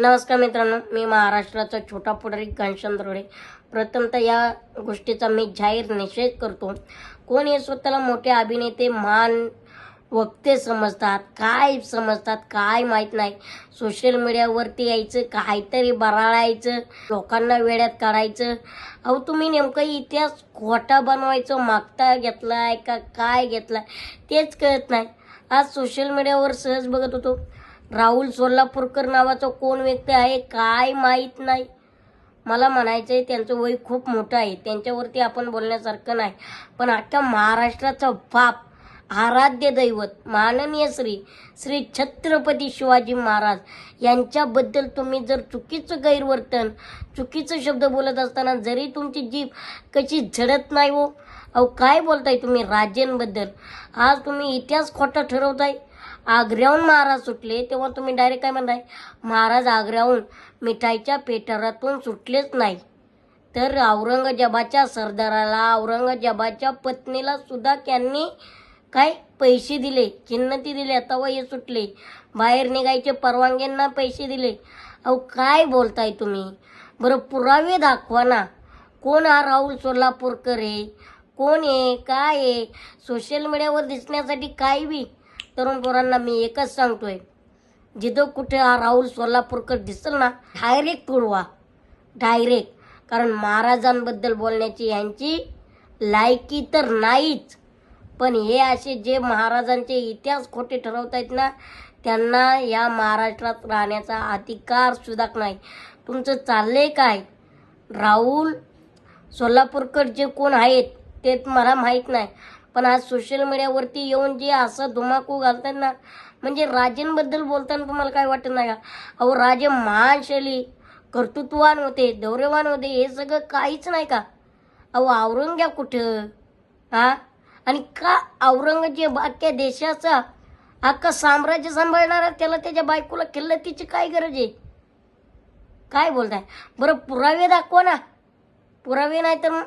नमस्कार मित्रांनो मी महाराष्ट्राचा छोटा पुढारी घनश्याम दरोडे प्रथमतः या गोष्टीचा मी जाहीर निषेध करतो. कोण हे स्वतःला मोठे अभिनेते महान वक्ते समजतात काय समजतात काय माहीत नाही. सोशल मीडियावरती यायचं काहीतरी बराळायचं लोकांना वेड्यात काढायचं. अहो तुम्ही नेमकं इतिहास खोटा बनवायचं मागता घेतलाय का काय घेतलाय तेच कळत नाही. आज सोशल मीडियावर सहज बघत होतो. राहुल सोलापूरकर नावाचा कोण व्यक्ती आहे काय माहीत नाही. मला म्हणायचं आहे त्यांचं वय खूप मोठं आहे. त्यांच्यावरती आपण बोलण्यासारखं नाही. पण अख्ख्या महाराष्ट्राचा बाप आराध्य दैवत माननीय श्री श्री छत्रपती शिवाजी महाराज यांच्याबद्दल तुम्ही जर चुकीचं गैरवर्तन चुकीचं शब्द बोलत असताना जरी तुमची जीभ कशी झडत नाही हो अहो काय बोलताय तुम्ही राजेंबद्दल? आज तुम्ही इतिहास खोटा ठरवताय. आग्र्याहून महाराज सुटले तेव्हा तुम्ही डायरेक्ट काय म्हणताय? महाराज आग्र्याहून मिठाईच्या पेटारातून सुटलेच नाही. तर औरंगजेबाच्या सरदाराला औरंगजेबाच्या पत्नीला सुद्धा त्यांनी काय? पैसे दिले. चिन्नती दिले. आता हे सुटले. बाहेर निघायचे परवानग्यांना पैसे दिले. अहो काय बोलताय तुम्ही? बरं पुरावे दाखवा ना. कोण हा राहुल सोलापूरकर आहे? कोण आहे? काय आहे? सोशल मीडियावर दिसण्यासाठी काय बी? तरुण पोरांना मी एकच सांगतोय. जिथं कुठे हा राहुल सोलापूरकर दिसल ना डायरेक्ट पुरवा डायरेक्ट कारण महाराजांबद्दल बोलण्याची यांची लायकी तर नाहीच. पण हे असे जे महाराजांचे इतिहास खोटे ठरवत आहेत ना त्यांना या महाराष्ट्रात राहण्याचा अधिकार सुद्धा नाही. तुमचं चाललंय काय? राहुल सोलापूरकर जे कोण आहेत ते मला माहीत नाही. पण आज सोशल मीडियावरती येऊन जे असं धुमाकू घालतात ना म्हणजे राजेंबद्दल बोलताना तुम्हाला काय वाटत नाही का? अहो राजे महान शैली कर्तृत्ववान होते दौर्यवान होते हे सगळं काहीच नाही का? अहो औरंग्या कुठं? हां? आणि का औरंगजेब अख्ख्या देशाचा अख्खा साम्राज्य सांभाळणारा त्याला त्याच्या बायकोला किल्लतीची काय गरज आहे? काय बोलताय? बरं पुरावे दाखवा ना. पुरावे नाही तर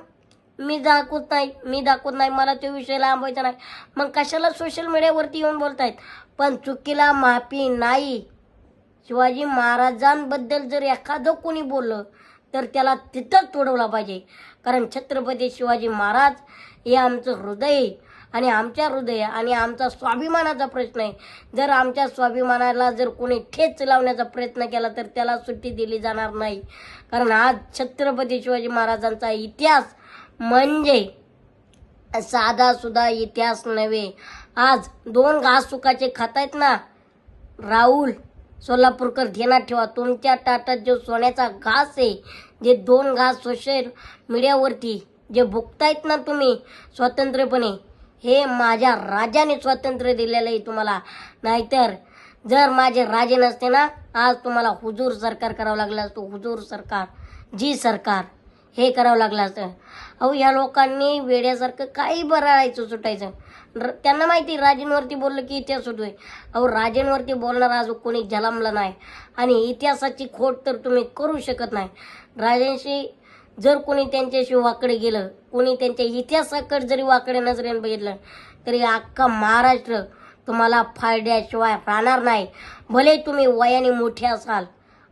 मी दाखवत नाही. मी दाखवत नाही. मला तो विषय लांबवायचा नाही. मग कशाला सोशल मीडियावरती येऊन बोलतायत? पण चुकीला माफी नाही. शिवाजी महाराजांबद्दल जर एखादं कोणी बोललं तर त्याला तिथंच तोडवला पाहिजे. कारण छत्रपती शिवाजी महाराज हे आमचं हृदय आणि आमच्या हृदय आणि आमचा स्वाभिमानाचा प्रश्न आहे. जर आमच्या स्वाभिमानाला जर कोणी ठेच लावण्याचा प्रयत्न केला तर त्याला सुट्टी दिली जाणार नाही. कारण आज छत्रपती शिवाजी महाराजांचा इतिहास म्हणजे साधा सुद्धा इतिहास नव्हे. आज दोन घास सुखाचे खातायत ना? राहुल सोलापूरकर ध्यानात ठेवा. तुमच्या ताटात जो सोन्याचा घास आहे जे दोन घास सोशल मीडियावरती जे भुगतायत ना तुम्ही स्वतंत्रपणे हे माझ्या राजाने स्वातंत्र्य दिलेलं आहे तुम्हाला. नाहीतर जर माझे राजे नसते ना आज तुम्हाला हुजूर सरकार करावं लागलं असतं. हुजूर सरकार जी सरकार. हे करावं लागलं असतं. अहो या लोकांनी वेड्यासारखं काही बराळायचं सुटायचं. त्यांना माहिती राजेंवरती बोललं की इतिहास सुटतोय. अहो राजेंवरती बोलणार आज कोणी जलमलं नाही. आणि इतिहासाची खोट तर तुम्ही करू शकत नाही. राजांशी जर कोणी त्यांच्याशी वाकडे गेलं कोणी त्यांच्या इतिहासाकडे जरी वाकडे नजरेने बघितलं तरी अख्खा महाराष्ट्र तुम्हाला फायद्याशिवाय राहणार नाही. भले तुम्ही वयाने मोठे असाल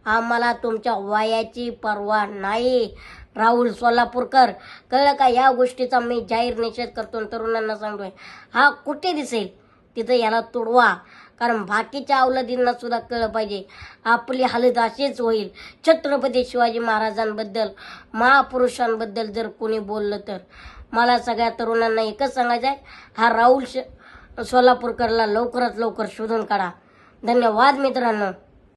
आम्हाला तुमच्या वयाची पर्वा नाही. राहुल सोलापूरकर कळलं का या गोष्टीचा मी जाहीर निषेध करतो आणि तरुणांना सांगतोय. हा कुठे दिसेल? तिथं याला तोडवा. कारण बाकीच्या अवलदींना सुद्धा कळलं पाहिजे. आपली हालत अशीच होईल. छत्रपती शिवाजी महाराजांबद्दल महापुरुषांबद्दल जर कोणी बोललं तर. मला सगळ्या तरुणांना एकच सांगायचं आहे हा राहुल श सोलापूरकरला लवकरात लवकर शोधून काढा. धन्यवाद मित्रांनो.